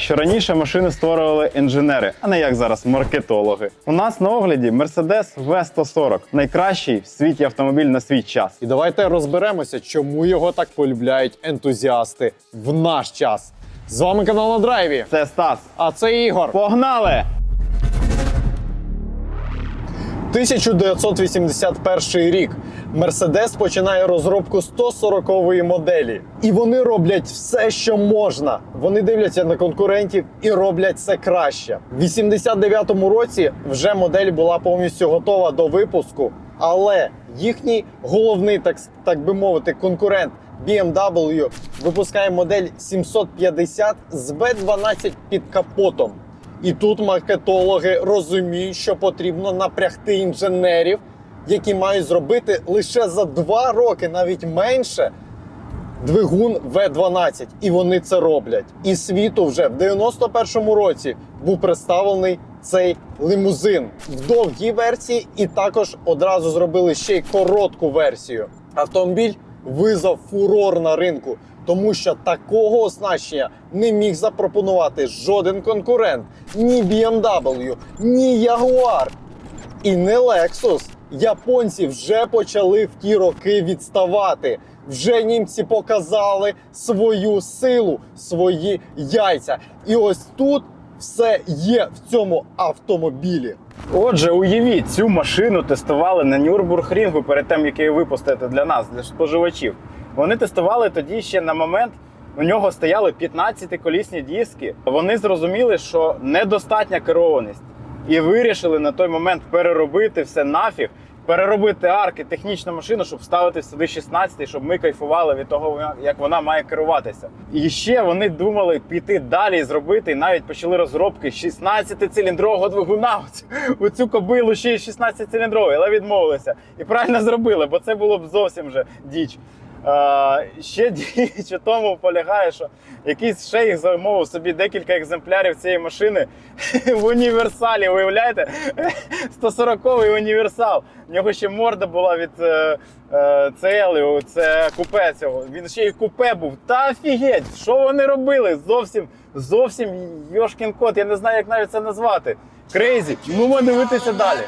Що раніше машини створювали інженери, а не як зараз маркетологи. У нас на огляді Mercedes V140 найкращий в світі автомобіль на свій час. І давайте розберемося, чому його так полюбляють ентузіасти в наш час. З вами канал на драйві. Це Стас. А це Ігор. Погнали! 1981 рік. Мерседес починає розробку 140-ї моделі. І вони роблять все, що можна. Вони дивляться на конкурентів і роблять це краще. В 89-му році вже модель була повністю готова до випуску, але їхній головний, так, так би мовити, конкурент BMW випускає модель 750 з B12 під капотом. І тут маркетологи розуміють, що потрібно напрягти інженерів, які мають зробити лише за два роки, навіть менше, двигун V12. І вони це роблять. І світу вже в 91-му році був представлений цей лимузин в довгій версії, і також одразу зробили ще й коротку версію. Автомобіль визвав фурор на ринку, тому що такого оснащення не міг запропонувати жоден конкурент, ні BMW, ні Jaguar і не Lexus. Японці вже почали в ті роки відставати. Вже німці показали свою силу, свої яйця. І ось тут все є в цьому автомобілі. Отже, уявіть, цю машину тестували на Нюрбургрінгу перед тим, як її випустити для нас, для споживачів. Вони тестували тоді ще на момент. У нього стояли 15-колісні диски. Вони зрозуміли, що недостатня керованість, і вирішили на той момент переробити все нафіг, переробити арки, технічну машину, щоб вставити сюди 16 щоб ми кайфували від того, як вона має керуватися. І ще вони думали піти далі і зробити, і навіть почали розробки 16-циліндрового двигуна. У цю кобилу ще й 16-циліндровий, але відмовилися. І правильно зробили, бо це було б зовсім вже діч. Ще діч у тому полягає, що якийсь шейх замовив собі декілька екземплярів цієї машини в універсалі. Уявляєте? 140-й універсал. В нього ще морда була від е, е, Целіо, це купе цього. Він ще й купе був. Та офігеть, що вони робили? Зовсім, зовсім йошкін кот, я не знаю, як навіть це назвати. Крейзі. Ну, дивитися далі.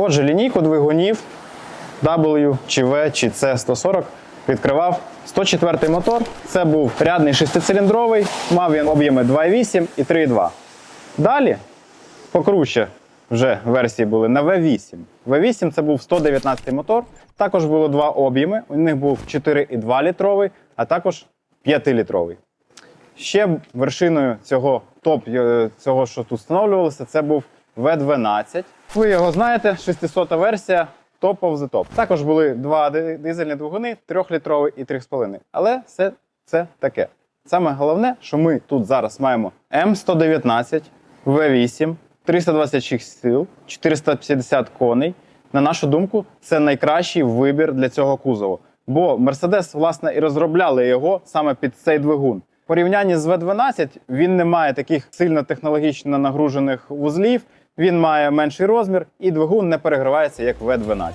Отже, лінійку двигунів W чи V чи C140 відкривав 104 мотор. Це був рядний шестициліндровий, мав він об'єми 2,8 і 3,2. Далі покруче вже версії були на V8. V8 це був 119 мотор. Також було два об'єми. У них був 4,2 літровий, а також 5-літровий. Ще вершиною цього топ, е, цього, що тут встановлювалося, це був V12. Ви його знаєте, 600 версія Top of Top. Також були два дизельні двигуни, 3-літровий і 3,5. Але все це таке. Саме головне, що ми тут зараз маємо М119, V8, 326 сил, 450 коней. На нашу думку, це найкращий вибір для цього кузову. Бо Mercedes, власне, і розробляли його саме під цей двигун. В порівнянні з V12 він не має таких сильно технологічно нагружених вузлів, він має менший розмір і двигун не перегрівається як V12.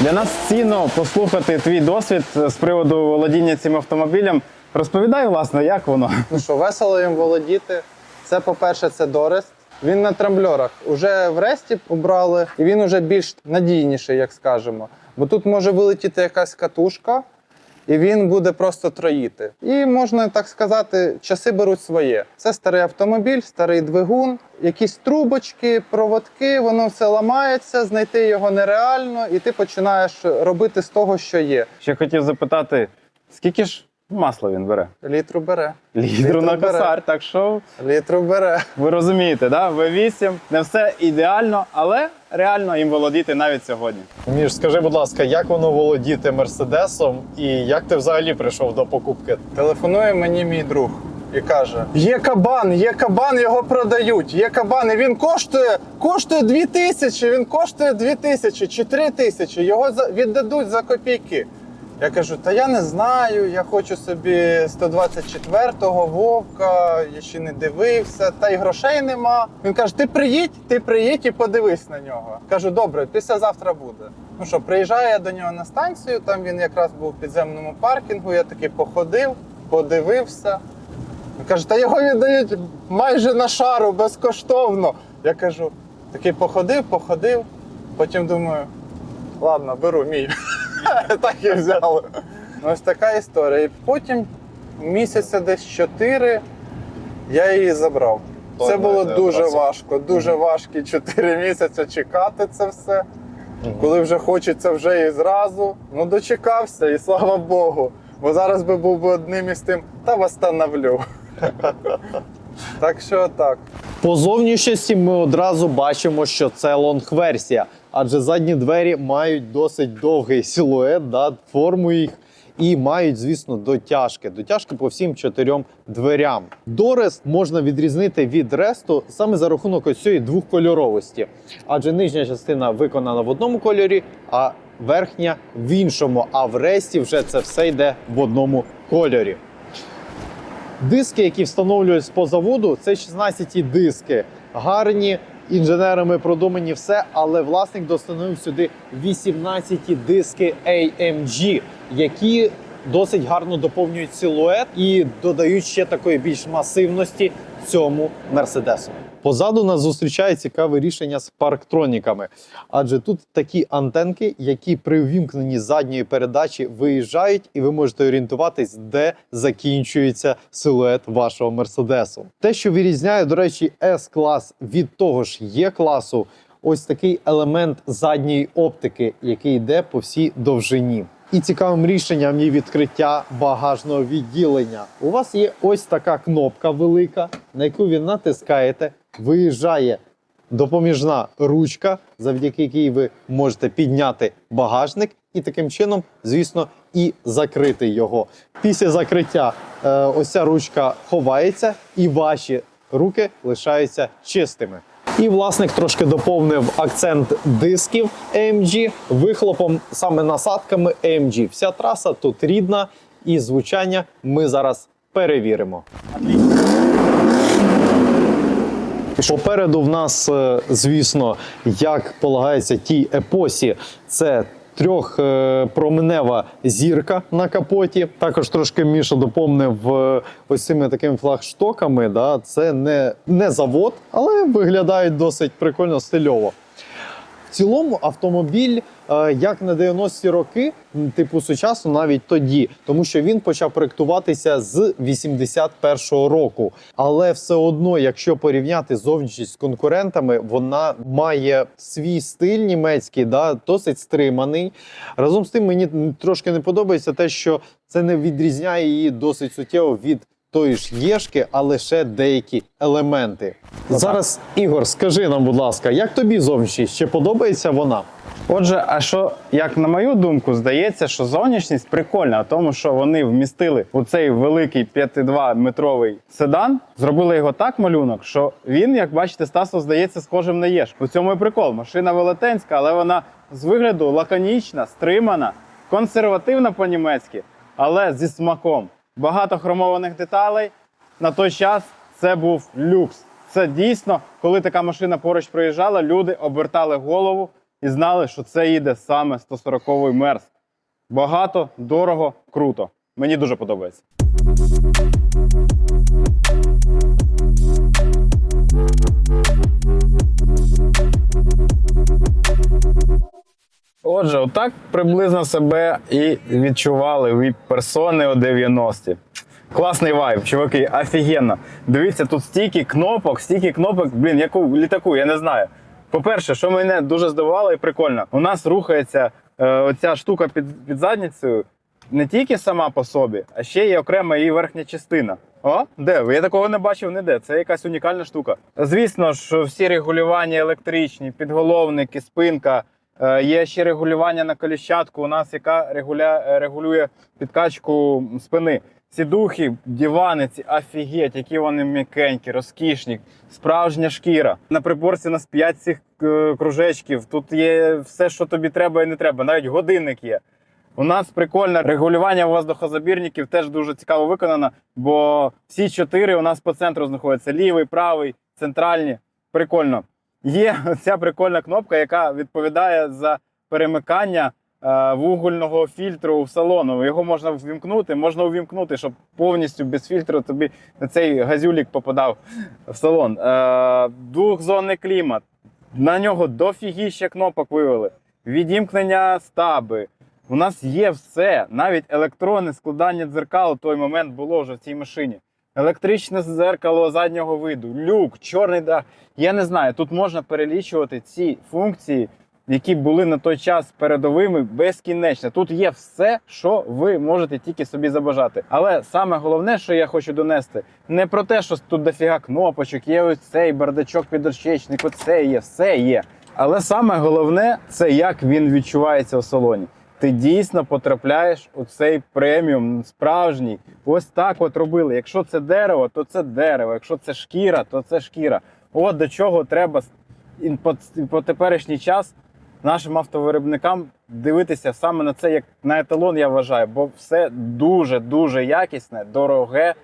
Для нас цінно послухати твій досвід з приводу володіння цим автомобілем. Розповідай, власне, як воно. Ну що, весело їм володіти. Це, по-перше, це Дорест. Він на трамблерах. Уже в ресті обрали, і він уже більш надійніший, як скажемо. Бо тут може вилетіти якась катушка, і він буде просто троїти. І можна так сказати, часи беруть своє. Це старий автомобіль, старий двигун, якісь трубочки, проводки, воно все ламається, знайти його нереально, і ти починаєш робити з того, що є. Ще хотів запитати, скільки ж масла він бере? Літру бере. Літру на бере. косар. Так що Літру бере. ви розумієте, да? V8 не все ідеально, але реально їм володіти навіть сьогодні. Між, скажи, будь ласка, як воно володіти мерседесом, і як ти взагалі прийшов до покупки? Телефонує мені мій друг. і каже: Є кабан, є кабан, його продають. Є кабан, і він коштує, коштує 2 тисячі, він коштує 2 тисячі чи 3 тисячі. Його за- віддадуть за копійки. Я кажу, та я не знаю, я хочу собі 124-го вовка, я ще не дивився, та й грошей нема. Він каже: ти приїдь, ти приїдь і подивись на нього. Кажу, добре, післязавтра буде. Ну що, приїжджаю я до нього на станцію, там він якраз був в підземному паркінгу, я таки походив, подивився. Він каже, та його віддають майже на шару безкоштовно. Я кажу, такий походив, походив, потім думаю, ладно, беру мій. так і взяли. Ну, Ось така історія. І потім місяця десь чотири я її забрав. Це було дуже важко, дуже важкі чотири місяці чекати це все. Коли вже хочеться вже і зразу. Ну дочекався, і слава Богу. Бо зараз би був би одним із тим, та восстановлю. так що так. По зовнішності ми одразу бачимо, що це лонг-версія, адже задні двері мають досить довгий силует, да, форму їх. І мають, звісно, дотяжки. Дотяжки по всім чотирьом дверям. Дорест можна відрізнити від ресту саме за рахунок ось цієї двохкольоровості. Адже нижня частина виконана в одному кольорі, а верхня в іншому. А в ресті вже це все йде в одному кольорі. Диски, які встановлюють по заводу, це 16 диски. Гарні, інженерами продумані все, але власник достановив сюди 18 диски AMG, які досить гарно доповнюють силует і додають ще такої більш масивності цьому мерседесу. Позаду нас зустрічає цікаве рішення з парктроніками, адже тут такі антенки, які при ввімкненні задньої передачі виїжджають, і ви можете орієнтуватись, де закінчується силует вашого мерседесу. Те, що вирізняє, до речі, S-клас від того ж є класу, ось такий елемент задньої оптики, який йде по всій довжині. І цікавим рішенням є відкриття багажного відділення. У вас є ось така кнопка велика, на яку ви натискаєте, виїжджає допоміжна ручка, завдяки якій ви можете підняти багажник і таким чином, звісно, і закрити його. Після закриття е, ось ця ручка ховається, і ваші руки лишаються чистими. І власник трошки доповнив акцент дисків AMG вихлопом саме насадками AMG. Вся траса тут рідна і звучання ми зараз перевіримо. Попереду в нас, е, звісно, як полагається тій епосі, це трьохпроменева зірка на капоті. Також трошки Міша доповнив е, ось цими такими флагштоками. Да? Це не, не завод, але виглядають досить прикольно стильово. В цілому автомобіль, е, як на 90-ті роки, типу сучасно, навіть тоді, тому що він почав проектуватися з 81-го року. Але все одно, якщо порівняти зовнішність з конкурентами, вона має свій стиль німецький, да, досить стриманий. Разом з тим, мені трошки не подобається те, що це не відрізняє її досить суттєво від. Тої ж єшки, а лише деякі елементи. Зараз, Ігор, скажи нам, будь ласка, як тобі зовнішність? Чи подобається вона? Отже, а що, як на мою думку, здається, що зовнішність прикольна, тому що вони вмістили у цей великий 5,2 метровий седан, зробили його так малюнок, що він, як бачите, Стасу здається схожим на єш. У цьому і прикол. Машина велетенська, але вона з вигляду лаконічна, стримана, консервативна по-німецьки, але зі смаком. Багато хромованих деталей. На той час це був люкс. Це дійсно, коли така машина поруч проїжджала, люди обертали голову і знали, що це їде саме 140-й мерс. Багато, дорого, круто. Мені дуже подобається. Отже, отак приблизно себе і відчували від персони о 90-ті. Класний вайб, чуваки, офігенно. Дивіться, тут стільки кнопок, стільки кнопок, блін, як у літаку, я не знаю. По-перше, що мене дуже здивувало і прикольно, у нас рухається е, оця штука під, під задницею не тільки сама по собі, а ще є окрема її верхня частина. О, де? Я такого не бачив ніде. Це якась унікальна штука. Звісно ж, всі регулювання електричні, підголовники, спинка, Е, Є ще регулювання на коліщатку, у нас яка регуля... е, регулює підкачку спини. Сідухи, дивани, ці офігеть, які вони м'якенькі, розкішні, справжня шкіра. На приборці у нас 5 цих е, кружечків. Тут є все, що тобі треба і не треба. Навіть годинник є. У нас прикольне регулювання воздухозабірників теж дуже цікаво виконано, бо всі чотири у нас по центру знаходяться: лівий, правий, центральні. Прикольно. Є ця прикольна кнопка, яка відповідає за перемикання вугольного фільтру в салону. Його можна ввімкнути, можна увімкнути, щоб повністю без фільтру тобі цей газюлік попадав в салон. Е, двохзонний клімат. На нього дофігіще кнопок вивели. Відімкнення стаби. У нас є все, навіть електронне складання дзеркал у той момент було вже в цій машині. Електричне зеркало заднього виду, люк, чорний дах. Я не знаю, тут можна перелічувати ці функції, які були на той час передовими безкінечно. Тут є все, що ви можете тільки собі забажати. Але саме головне, що я хочу донести, не про те, що тут дофіга кнопочок, є ось цей бардачок підорчечник, оце є, все є. Але саме головне це як він відчувається у салоні. Ти дійсно потрапляєш у цей преміум справжній. Ось так от робили. Якщо це дерево, то це дерево. Якщо це шкіра, то це шкіра. От до чого треба по теперішній час нашим автовиробникам дивитися саме на це як на еталон, я вважаю, бо все дуже дуже якісне, дороге.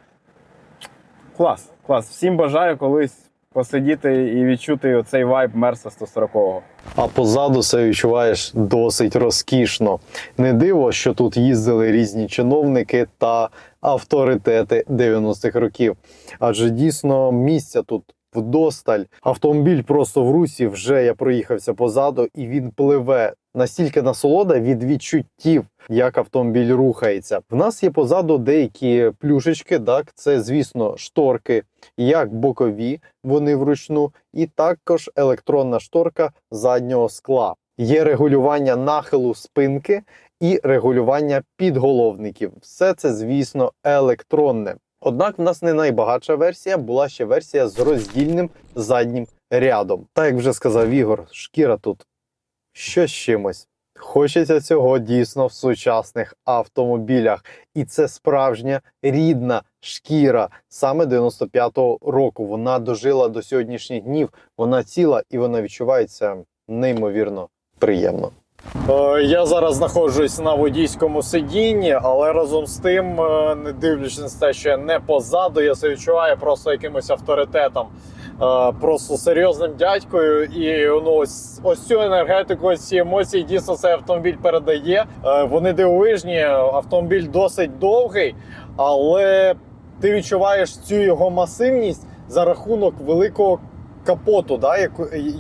Клас, клас. Всім бажаю колись посидіти і відчути оцей вайб Мерса 140-го. А позаду все відчуваєш досить розкішно. Не диво, що тут їздили різні чиновники та авторитети 90-х років. Адже дійсно місця тут вдосталь. Автомобіль просто в русі. Вже я проїхався позаду, і він пливе. Настільки насолода від відчуттів, як автомобіль рухається. В нас є позаду деякі плюшечки. Так, це звісно шторки, як бокові, вони вручну, і також електронна шторка заднього скла. Є регулювання нахилу спинки і регулювання підголовників. Все це, звісно, електронне. Однак в нас не найбагатша версія, була ще версія з роздільним заднім рядом. Так як вже сказав Ігор, шкіра тут що з чимось. Хочеться цього дійсно в сучасних автомобілях. І це справжня рідна шкіра саме 95-го року. Вона дожила до сьогоднішніх днів, вона ціла і вона відчувається неймовірно приємно. Е, Я зараз знаходжусь на водійському сидінні, але разом з тим, е, не дивлячись на те, що я не позаду, я себе відчуваю просто якимось авторитетом, е, просто серйозним дядькою. І ну, ось, ось цю енергетику, ось ці емоції дійсно цей автомобіль передає. Вони дивовижні, автомобіль досить довгий, але ти відчуваєш цю його масивність за рахунок великого капоту, да, як,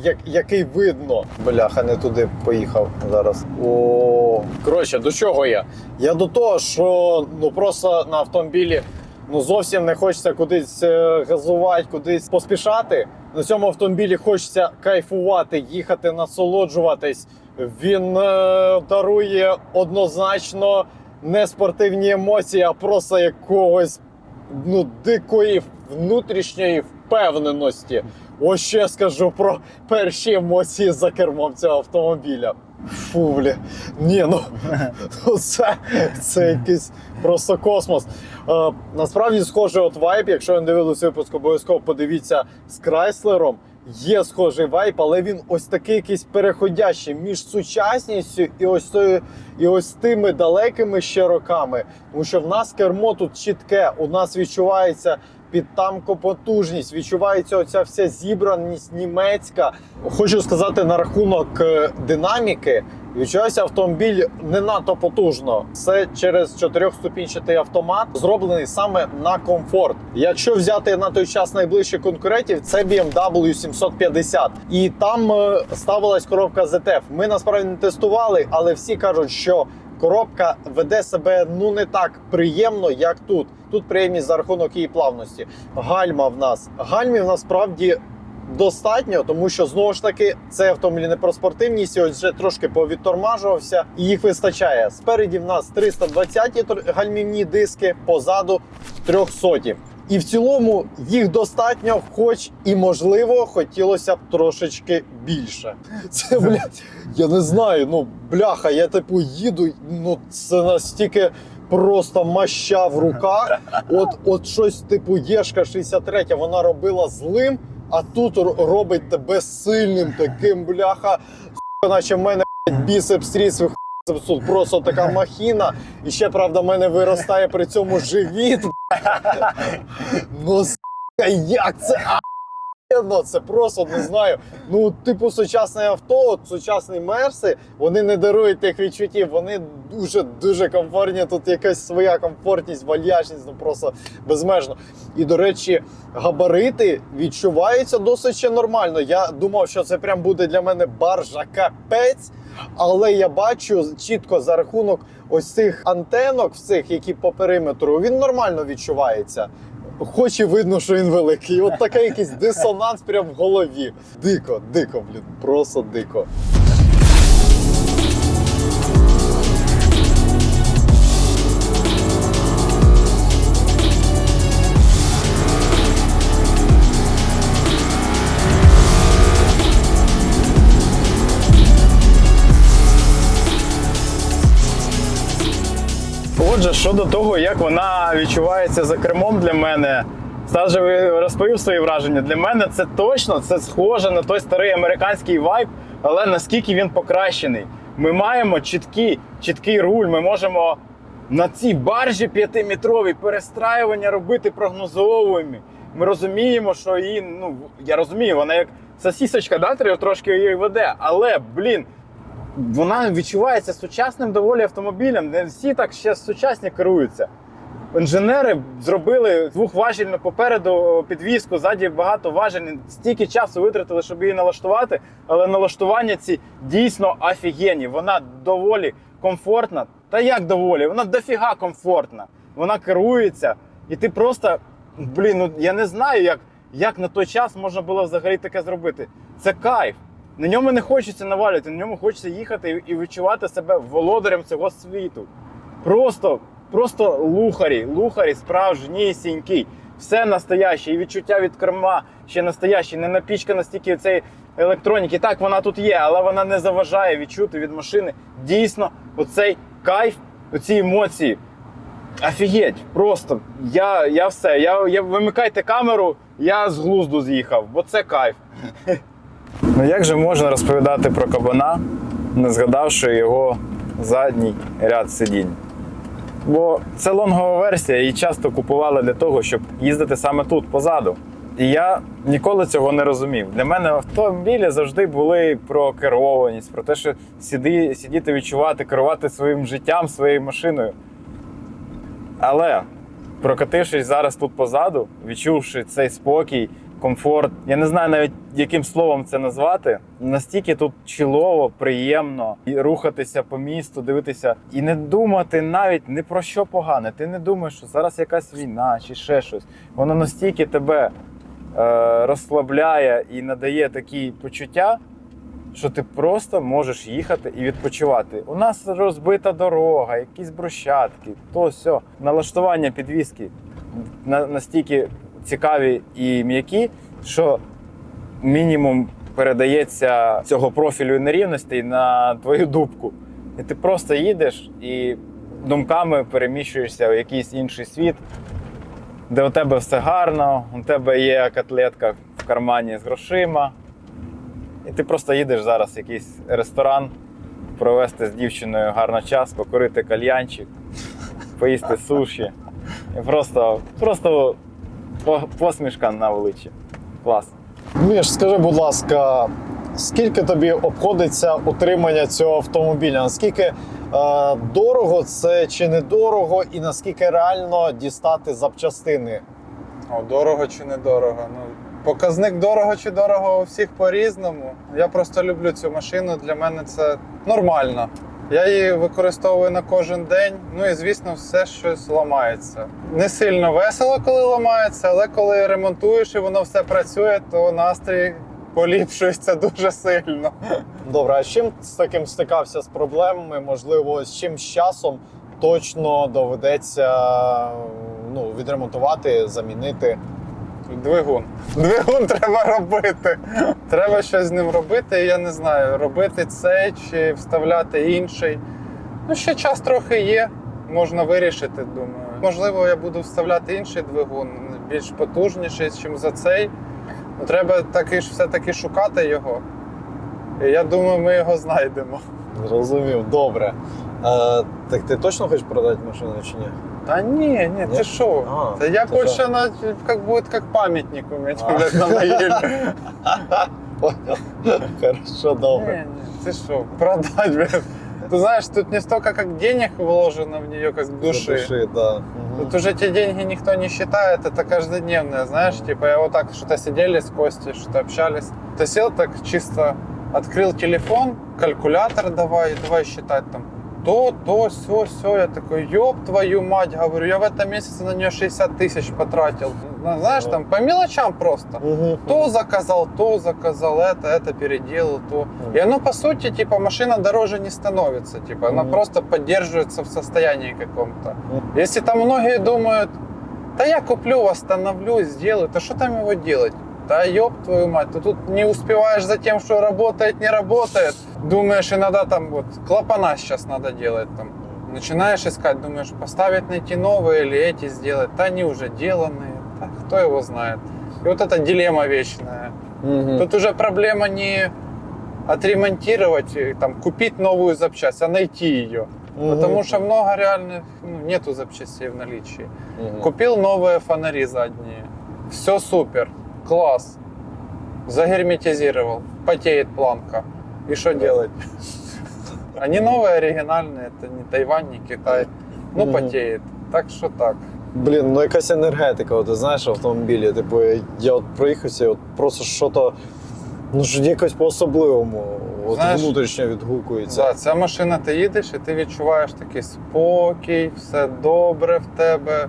як, який видно. Бляха, не туди поїхав зараз. О, коротше, до чого я? Я до того, що ну просто на автомобілі ну зовсім не хочеться кудись е, газувати, кудись поспішати. На цьому автомобілі хочеться кайфувати, їхати, насолоджуватись. Він е, дарує однозначно не спортивні емоції, а просто якогось ну, дикої внутрішньої впевненості. Ось я скажу про перші емоції за кермом цього автомобіля. Фу, блі. Ні, ну, ну це, це якийсь просто космос. Е, насправді схожий от вайб, якщо не дивились випуск, обов'язково подивіться з Крайслером. Є схожий вайб, але він ось такий якийсь переходящий між сучасністю і ось тою, і ось тими далекими ще роками. Тому що в нас кермо тут чітке, у нас відчувається підтамкопотужність, відчувається оця вся зібраність німецька. Хочу сказати на рахунок е, динаміки. Відчувається автомобіль не надто потужно. Це через чотирьохступінчатий автомат, зроблений саме на комфорт. Якщо взяти на той час найближчих конкурентів, це BMW 750. І там е, ставилась коробка ZF. Ми насправді не тестували, але всі кажуть, що коробка веде себе ну не так приємно, як тут. Тут приємність за рахунок її плавності. Гальма в нас. Гальмів насправді достатньо, тому що знову ж таки цей автомобіль не про спортивність, ось вже трошки повідтормажувався, і їх вистачає. Спереді в нас 320 тор- гальмівні диски, позаду 300. І в цілому їх достатньо, хоч і можливо, хотілося б трошечки більше. Це, блядь, я не знаю. Ну, бляха, я типу їду, ну це настільки просто маща в руках. От, от щось типу Єшка 63, вона робила злим, а тут робить тебе сильним, таким бляха, наче в мене блядь, біцепс ріс Тут просто така махіна, і ще правда в мене виростає при цьому живіт. Ну сука, як це ахуєнно, це просто не знаю. Ну, типу, сучасне авто, от сучасні мерси, вони не дарують тих відчуттів. Вони дуже дуже комфортні. Тут якась своя комфортність, вальяжність, ну просто безмежно. І до речі, габарити відчуваються досить ще нормально. Я думав, що це прям буде для мене баржа капець. Але я бачу чітко за рахунок ось цих антенок, всіх, які по периметру, він нормально відчувається. Хоч і видно, що він великий. От такий якийсь дисонанс прямо в голові. Дико, дико, блін, просто дико. Щодо того, як вона відчувається за кермом для мене. Стас же розповів свої враження. Для мене це точно це схоже на той старий американський вайб, але наскільки він покращений. Ми маємо чіткий, чіткий руль, ми можемо на цій баржі п'ятиметровій перестраювання робити прогнозовими. Ми розуміємо, що її, ну я розумію, вона як сосісочка, да, трошки її веде, але блін, вона відчувається сучасним доволі автомобілем. Не всі так ще сучасні керуються. Інженери зробили двохважільну попереду підвіску, ззаді багато важель. Стільки часу витратили, щоб її налаштувати, але налаштування ці дійсно офігенні. Вона доволі комфортна. Та як доволі? Вона дофіга комфортна. Вона керується, і ти просто, блін, ну я не знаю, як, як на той час можна було взагалі таке зробити. Це кайф. На ньому не хочеться навалювати, на ньому хочеться їхати і- відчувати себе володарем цього світу. Просто, просто лухарі, лухарі справжнісінький. Все настояще, і відчуття від керма ще настояще, не напічкана стільки цієї електроніки. Так, вона тут є, але вона не заважає відчути від машини дійсно оцей кайф, оці емоції. Офігеть, просто я, я все. Я, я вимикайте камеру, я з глузду з'їхав, бо це кайф. Ну як же можна розповідати про кабана, не згадавши його задній ряд сидінь? Бо це лонгова версія, її часто купували для того, щоб їздити саме тут, позаду. І я ніколи цього не розумів. Для мене автомобілі завжди були про керованість, про те, що сіди, сидіти, відчувати, керувати своїм життям, своєю машиною. Але прокатившись зараз тут позаду, відчувши цей спокій, комфорт, я не знаю навіть яким словом це назвати. Настільки тут чілово, приємно і рухатися по місту, дивитися і не думати навіть не про що погане. Ти не думаєш, що зараз якась війна чи ще щось. Воно настільки тебе е, розслабляє і надає такі почуття, що ти просто можеш їхати і відпочивати. У нас розбита дорога, якісь брусчатки, то все. Налаштування підвіски настільки цікаві і м'які, що мінімум передається цього профілю нерівностей на твою дубку. І ти просто їдеш і думками переміщуєшся в якийсь інший світ, де у тебе все гарно, у тебе є котлетка в кармані з грошима. І ти просто їдеш зараз в якийсь ресторан, провести з дівчиною гарно час, покурити кальянчик, поїсти суші. І просто, просто посмішка на обличчі. Клас. Міш, скажи, будь ласка, скільки тобі обходиться утримання цього автомобіля? Наскільки е, дорого це чи недорого, і наскільки реально дістати запчастини? О, дорого чи недорого? Ну, показник дорого чи дорого у всіх по-різному. Я просто люблю цю машину. Для мене це нормально. Я її використовую на кожен день. Ну і звісно, все щось ламається. Не сильно весело, коли ламається, але коли ремонтуєш і воно все працює, то настрій поліпшується дуже сильно. Добре, а з чим з таким стикався з проблемами? Можливо, з чим з часом точно доведеться ну, відремонтувати, замінити. Двигун. Двигун треба робити. Треба щось з ним робити. Я не знаю, робити цей чи вставляти інший. Ну, ще час трохи є. Можна вирішити, думаю. Можливо, я буду вставляти інший двигун, більш потужніший, ніж за цей. Ну, треба таки ж все-таки шукати його. І я думаю, ми його знайдемо. Зрозумів, добре. Е, так ти точно хочеш продати машину чи ні? Та ні, ні, Ні? ти що? А, Та я ти хоче що? на як буде як пам'ятник у мене А. блядь, на могилі. Понял. Хорошо, добре. Не, не, ты что, продать, блин. Ты знаешь, тут не столько как денег вложено в нее, как души. Души, да. Мгм. Тут уже эти деньги никто не считает, это каждодневное, знаешь, типа я вот так что-то сидели с Костей, что-то общались. Ты сел так чисто, открыл телефон, калькулятор давай, давай считать там. То, то, все, все. Я такой, ёб твою мать, говорю, я в этом месяце на нее 60 тысяч потратил. Ну, Знаешь, там по мелочам просто. Мгм. То заказал, то заказал, это, это переделал, то. И оно, по сути, типа, машина дороже не становится. Типа, она Мгм. просто поддерживается в состоянии каком-то. Мгм. Если там многие думают, да я куплю, восстановлю, сделаю, то что там его делать? Да ёб твою мать, ты тут не успеваешь за тем, что работает, не работает. Думаешь, иногда там вот клапана сейчас надо делать там. Начинаешь искать, думаешь, поставить, найти новые или эти сделать. Да они уже деланные, да кто его знает. И вот эта дилемма вечная. Мгм. Тут уже проблема не отремонтировать, и, там, купить новую запчасть, а найти ее. Мгм. Потому что много реальных, ну, нету запчастей в наличии. Мгм. Купил новые фонари задние. Все супер, класс. Загерметизировал, потеет планка. И что делать? Они новые, оригинальные, это не Тайвань, не Китай. Ну, Мгм. потеет. Так что так. Блін, ну якась енергетика, от, ти знаєш, в автомобілі. Типу, я от проїхався, і от просто що-то, ну ж якось по-особливому. От Знаєш, внутрішньо відгукується. За ця машина, ти їдеш і ти відчуваєш такий спокій, все добре в тебе.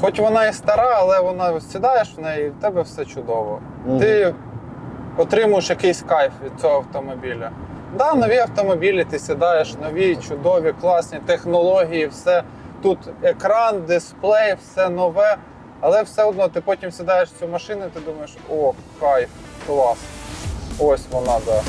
Хоч вона і стара, але вона сідаєш в неї, і в тебе все чудово. Мгм. Ти отримуєш якийсь кайф від цього автомобіля. Да, нові автомобілі, ти сідаєш, нові, чудові, класні технології, все. Тут екран, дисплей, все нове. Але все одно ти потім сідаєш в цю машину і ти думаєш, о, кайф, клас. Ось вона, да.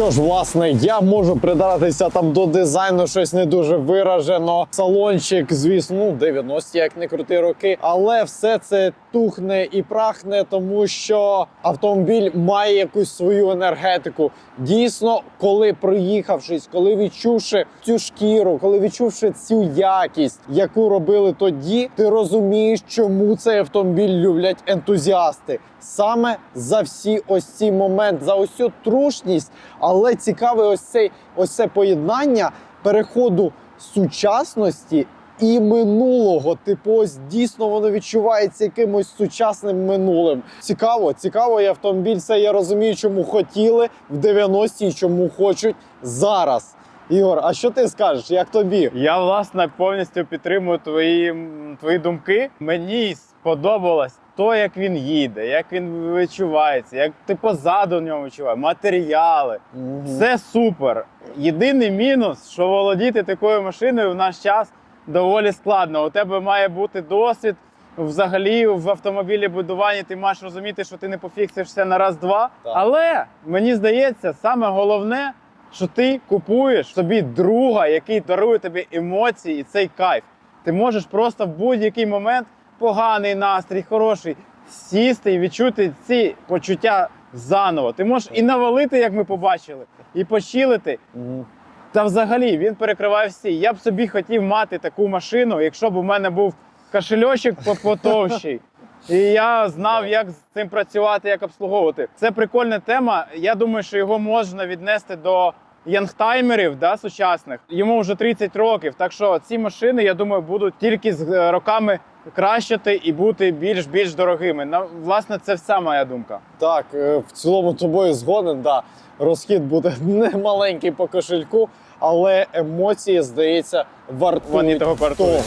Що ж, власне, я можу придратися там до дизайну щось не дуже виражено. Салончик, звісно, ну 90-ті, як не крути роки. Але все це тухне і прахне, тому що автомобіль має якусь свою енергетику. Дійсно, коли проїхавшись, коли відчувши цю шкіру, коли відчувши цю якість, яку робили тоді, ти розумієш, чому цей автомобіль люблять ентузіасти. Саме за всі ось ці моменти, за цю трушність, але цікаве ось цей ось це поєднання переходу сучасності і минулого. Типу, ось дійсно воно відчувається якимось сучасним минулим. Цікаво, цікаво, і автомобіль це я розумію, чому хотіли в 90-ті і чому хочуть зараз. Ігор, а що ти скажеш? Як тобі? Я власне повністю підтримую твої, твої думки. Мені сподобалось то, як він їде, як він відчувається, як ти позаду нього відчуваєш, матеріали. Все супер. Єдиний мінус, що володіти такою машиною в наш час доволі складно. У тебе має бути досвід. Взагалі в автомобілі будуванні ти маєш розуміти, що ти не пофіксиш все на раз-два. Так. Але мені здається, саме головне, що ти купуєш собі друга, який дарує тобі емоції і цей кайф. Ти можеш просто в будь-який момент поганий настрій, хороший, сісти і відчути ці почуття заново. Ти можеш і навалити, як ми побачили, і почилити. Мгм. Та взагалі він перекриває всі. Я б собі хотів мати таку машину, якщо б у мене був кошельочок потовщий. І я знав, як з цим працювати, як обслуговувати. Це прикольна тема. Я думаю, що його можна віднести до янгтаймерів да, сучасних. Йому вже 30 років. Так що ці машини, я думаю, будуть тільки з е, роками кращати і бути більш більш дорогими. На власне, це вся моя думка. Так, е, в цілому тобою згоден, да. Розхід буде не маленький по кошельку, але емоції, здається, вартують Вони того того.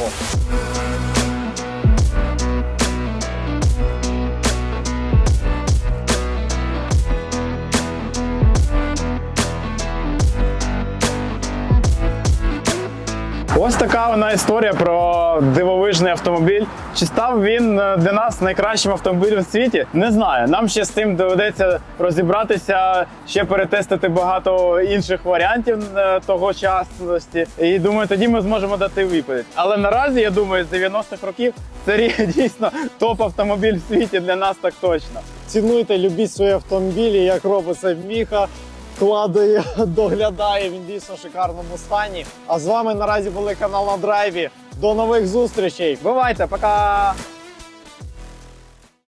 Така вона історія про дивовижний автомобіль. Чи став він е, для нас найкращим автомобілем в світі? Не знаю. Нам ще з цим доведеться розібратися, ще перетестити багато інших варіантів е, того часності. І думаю, тоді ми зможемо дати відповідь. Але наразі я думаю, з 90-х років це дійсно топ автомобіль в світі для нас так точно. Цінуйте, любіть свої автомобілі, як робить це Міха. Кладає, доглядає, він дійсно в шикарному стані. А з вами наразі були канал на драйві. До нових зустрічей! Бувайте, пока!